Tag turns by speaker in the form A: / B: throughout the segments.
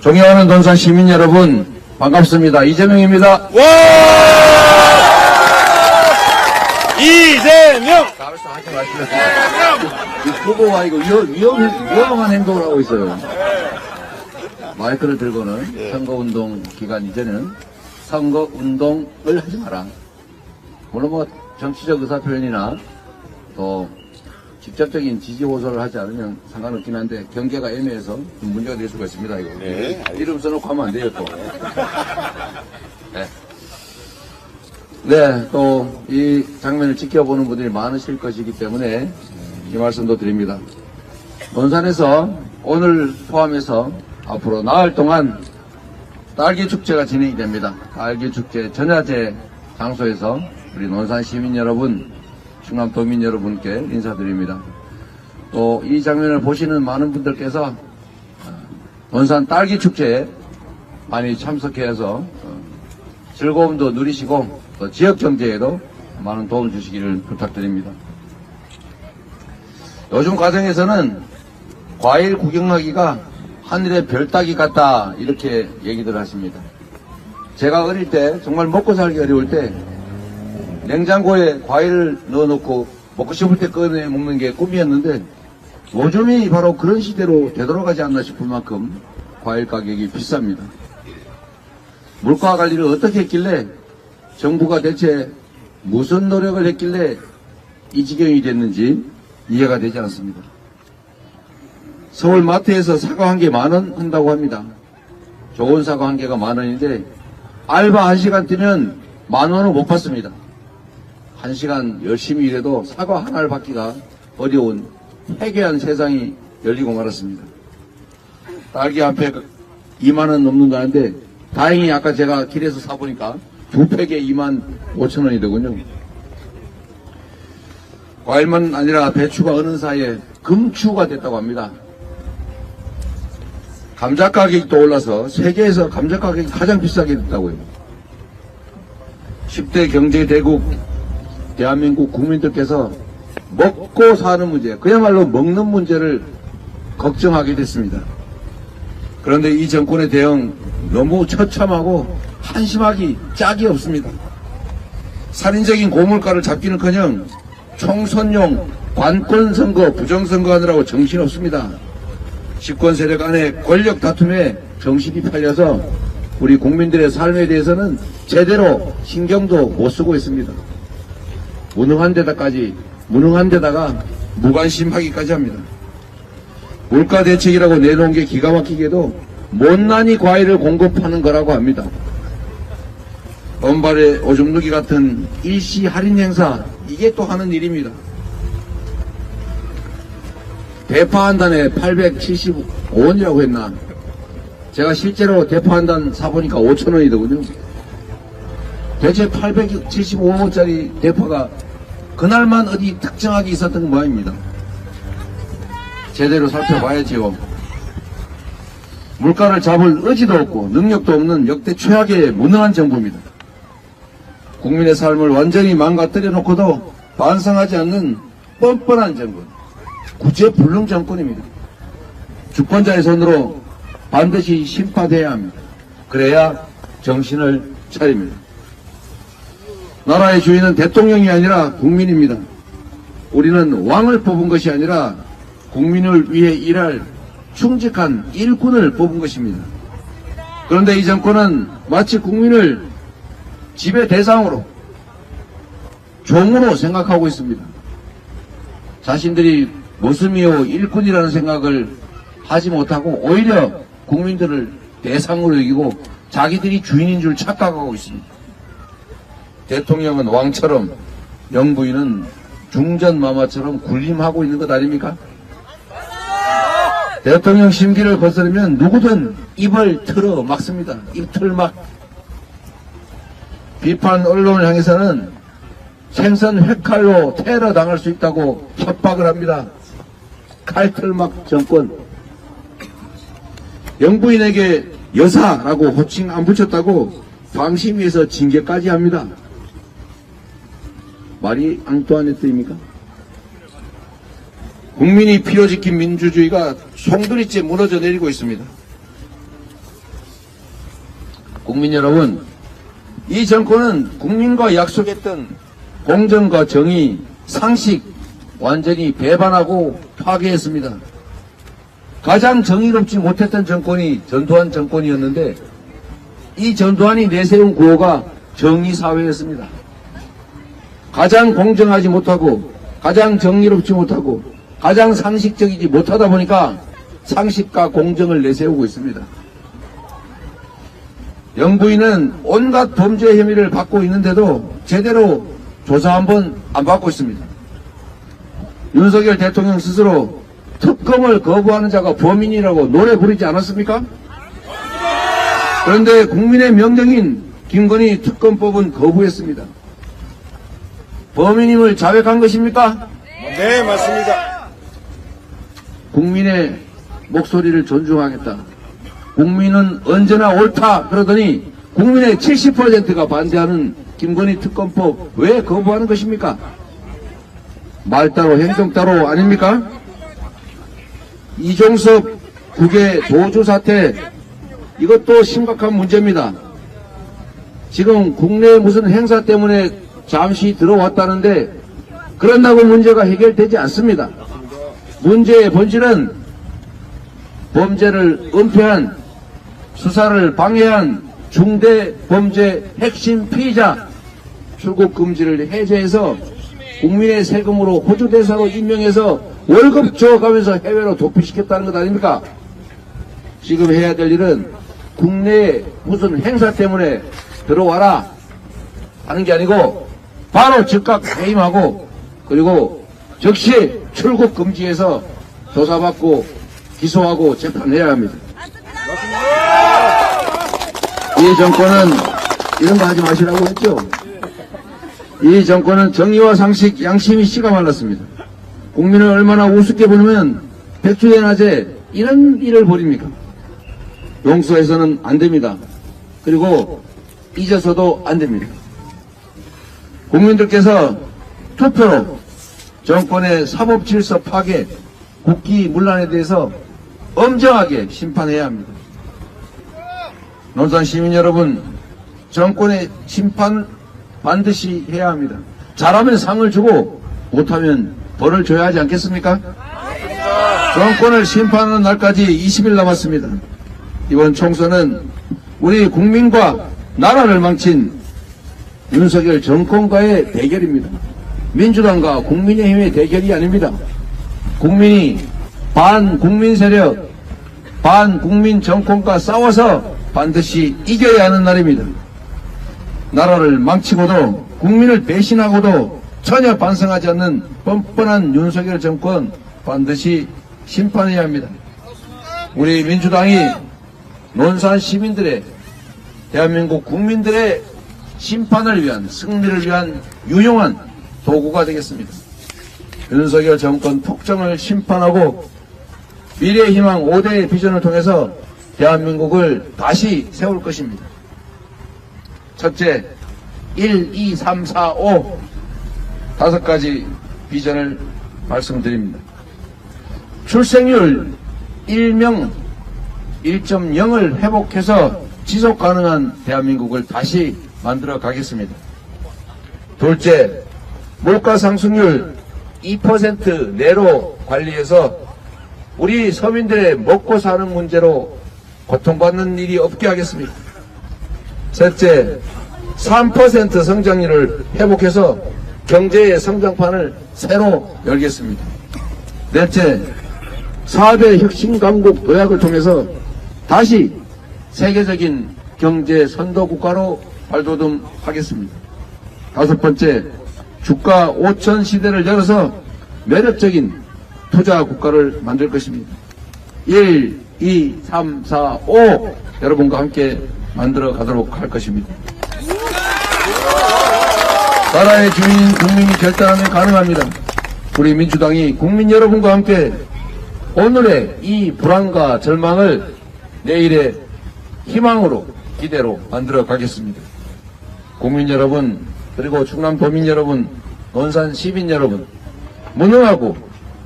A: 존경하는 논산 시민 여러분, 반갑습니다. 이재명입니다.
B: 이재명!
A: 하지 마시면. 이 후보가 이거 위험, 위험, 위험한 행동을 하고 있어요. 마이크를 들고는 선거운동 기간 이전에는 선거운동을 하지 마라. 물론 뭐 정치적 의사표현이나 또 직접적인 지지 호소를 하지 않으면 상관없긴 한데 경계가 애매해서 좀 문제가 될 수가 있습니다. 이거.
B: 네,
A: 이름 써놓고 하면 안 돼요 또. 네. 네, 또 이 장면을 지켜보는 분들이 많으실 것이기 때문에 이 말씀도 드립니다. 논산에서 오늘 포함해서 앞으로 나흘 동안 딸기 축제가 진행이 됩니다. 딸기 축제 전야제 장소에서 우리 논산 시민 여러분, 충남 도민 여러분께 인사드립니다. 또 이 장면을 보시는 많은 분들께서 어, 논산 딸기 축제에 많이 참석해서 어, 즐거움도 누리시고 또 지역 경제에도 많은 도움 주시기를 부탁드립니다. 요즘 과정에서는 과일 구경하기가 하늘의 별 따기 같다 이렇게 얘기들 하십니다. 제가 어릴 때 정말 먹고 살기 어려울 때 냉장고에 과일을 넣어놓고 먹고 싶을 때 꺼내 먹는 게 꿈이었는데 요즘이 바로 그런 시대로 되돌아가지 않나 싶을 만큼 과일 가격이 비쌉니다. 물가 관리를 어떻게 했길래 정부가 대체 무슨 노력을 했길래 이 지경이 됐는지 이해가 되지 않습니다. 서울 마트에서 사과 한 개 만 원 한다고 합니다. 좋은 사과 한 개가 만 원인데 알바 한 시간 뛰면 만 원을 못 받습니다. 한 시간 열심히 일해도 사과 하나를 받기가 어려운 해괴한 세상이 열리고 말았습니다. 딸기 한 팩 2만 원 넘는다는데 다행히 아까 제가 길에서 사보니까 두 팩에 2만 5천 원이 되군요. 과일만 아니라 배추가 어느 사이에 금추가 됐다고 합니다. 감자 가격이 또 올라서 세계에서 감자 가격이 가장 비싸게 됐다고요. 10대 경제 대국 대한민국 국민들께서 먹고 사는 문제, 그야말로 먹는 문제를 걱정하게 됐습니다. 그런데 이 정권의 대응 너무 처참하고 한심하기 짝이 없습니다. 살인적인 고물가를 잡기는커녕 총선용 관권 선거, 부정선거 하느라고 정신없습니다. 집권 세력 간의 권력 다툼에 정신이 팔려서 우리 국민들의 삶에 대해서는 제대로 신경도 못 쓰고 있습니다. 무능한 데다까지, 무능한 데다가 무관심하기까지 합니다. 물가 대책이라고 내놓은 게 기가 막히게도 못난이 과일을 공급하는 거라고 합니다. 엄발의 오줌 누기 같은 일시 할인 행사, 이게 또 하는 일입니다. 대파 한 단에 875원이라고 했나? 제가 실제로 대파 한 단 사보니까 5천원이더군요. 대체 875원짜리 대파가 그날만 어디 특정하게 있었던 모양입니다. 제대로 살펴봐야지요. 물가를 잡을 의지도 없고 능력도 없는 역대 최악의 무능한 정부입니다. 국민의 삶을 완전히 망가뜨려 놓고도 반성하지 않는 뻔뻔한 정권, 구제불능 정권입니다. 주권자의 손으로 반드시 심판해야 합니다. 그래야 정신을 차립니다. 나라의 주인은 대통령이 아니라 국민입니다. 우리는 왕을 뽑은 것이 아니라 국민을 위해 일할 충직한 일꾼을 뽑은 것입니다. 그런데 이 정권은 마치 국민을 지배 대상으로 종으로 생각하고 있습니다. 자신들이 모습이요 일꾼이라는 생각을 하지 못하고 오히려 국민들을 대상으로 여기고 자기들이 주인인 줄 착각하고 있습니다. 대통령은 왕처럼 영부인은 중전마마처럼 군림하고 있는 것 아닙니까? 대통령 심기를 거스르면 누구든 입을 틀어 막습니다. 입틀 막. 비판 언론을 향해서는 생선 회칼로 테러 당할 수 있다고 협박을 합니다. 칼틀막 정권. 영부인에게 여사라고 호칭 안 붙였다고 방심위에서 징계까지 합니다. 말이 앙뚜아네트입니까? 국민이 피로 지킨 민주주의가 송두리째 무너져 내리고 있습니다. 국민 여러분, 이 정권은 국민과 약속했던 공정과 정의, 상식 완전히 배반하고 파괴했습니다. 가장 정의롭지 못했던 정권이 전두환 정권이었는데 이 전두환이 내세운 구호가 정의사회였습니다. 가장 공정하지 못하고 가장 정의롭지 못하고 가장 상식적이지 못하다 보니까 상식과 공정을 내세우고 있습니다. 영부인은 온갖 범죄 혐의를 받고 있는데도 제대로 조사 한번 안 받고 있습니다. 윤석열 대통령 스스로 특검을 거부하는 자가 범인이라고 노래 부르지 않았습니까? 그런데 국민의 명령인 김건희 특검법은 거부했습니다. 범인임을 자백한 것입니까?
B: 네, 맞습니다.
A: 국민의 목소리를 존중하겠다. 국민은 언제나 옳다 그러더니 국민의 70%가 반대하는 김건희 특검법 왜 거부하는 것입니까? 말 따로 행동 따로 아닙니까? 이종섭 국외 도주 사태 이것도 심각한 문제입니다. 지금 국내 무슨 행사 때문에 잠시 들어왔다는데 그런다고 문제가 해결되지 않습니다. 문제의 본질은 범죄를 은폐한 수사를 방해한 중대 범죄 핵심 피의자 출국 금지를 해제해서 국민의 세금으로 호주 대사로 임명해서 월급 줘가면서 해외로 도피시켰다는 것 아닙니까? 지금 해야 될 일은 국내에 무슨 행사 때문에 들어와라 하는 게 아니고 바로 즉각 해임하고 그리고 즉시 출국 금지해서 조사받고 기소하고 재판해야 합니다. 이 정권은 이런 거 하지 마시라고 했죠. 이 정권은 정의와 상식, 양심이 씨가 말랐습니다. 국민을 얼마나 우습게 보면 백주의 낮에 이런 일을 벌입니까? 용서해서는 안 됩니다. 그리고 잊어서도 안 됩니다. 국민들께서 투표로 정권의 사법 질서 파괴, 국기 문란에 대해서 엄정하게 심판해야 합니다. 논산 시민 여러분, 정권의 심판 반드시 해야 합니다. 잘하면 상을 주고 못하면 벌을 줘야 하지 않겠습니까? 정권을 심판하는 날까지 20일 남았습니다. 이번 총선은 우리 국민과 나라를 망친 윤석열 정권과의 대결입니다. 민주당과 국민의힘의 대결이 아닙니다. 국민이 반 국민 세력, 반 국민 정권과 싸워서 반드시 이겨야 하는 날입니다. 나라를 망치고도 국민을 배신하고도 전혀 반성하지 않는 뻔뻔한 윤석열 정권 반드시 심판해야 합니다. 우리 민주당이 논산 시민들의 대한민국 국민들의 심판을 위한 승리를 위한 유용한 도구가 되겠습니다. 윤석열 정권 폭정을 심판하고 미래의 희망 5대의 비전을 통해서 대한민국을 다시 세울 것입니다. 첫째, 1, 2, 3, 4, 5 다섯 가지 비전을 말씀드립니다. 출생률 1명 1.0을 회복해서 지속 가능한 대한민국을 다시 만들어 가겠습니다. 둘째, 물가 상승률 2% 내로 관리해서 우리 서민들의 먹고 사는 문제로 고통받는 일이 없게 하겠습니다. 셋째, 3% 성장률을 회복해서 경제의 성장판을 새로 열겠습니다. 넷째, 4대 혁신 강국 도약을 통해서 다시 세계적인 경제 선도 국가로 발돋움하겠습니다. 다섯 번째, 주가 5천 시대를 열어서 매력적인 투자 국가를 만들 것입니다. 1, 2, 3, 4, 5 여러분과 함께 만들어 가도록 할 것입니다. 나라의 주인 국민이 결단하면 가능합니다. 우리 민주당이 국민 여러분과 함께 오늘의 이 불안과 절망을 내일의 희망으로 기대로 만들어 가겠습니다. 국민 여러분 그리고 충남 도민 여러분 논산 시민 여러분 무능하고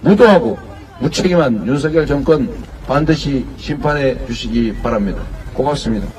A: 무도하고 무책임한 윤석열 정권 반드시 심판해 주시기 바랍니다. 고맙습니다.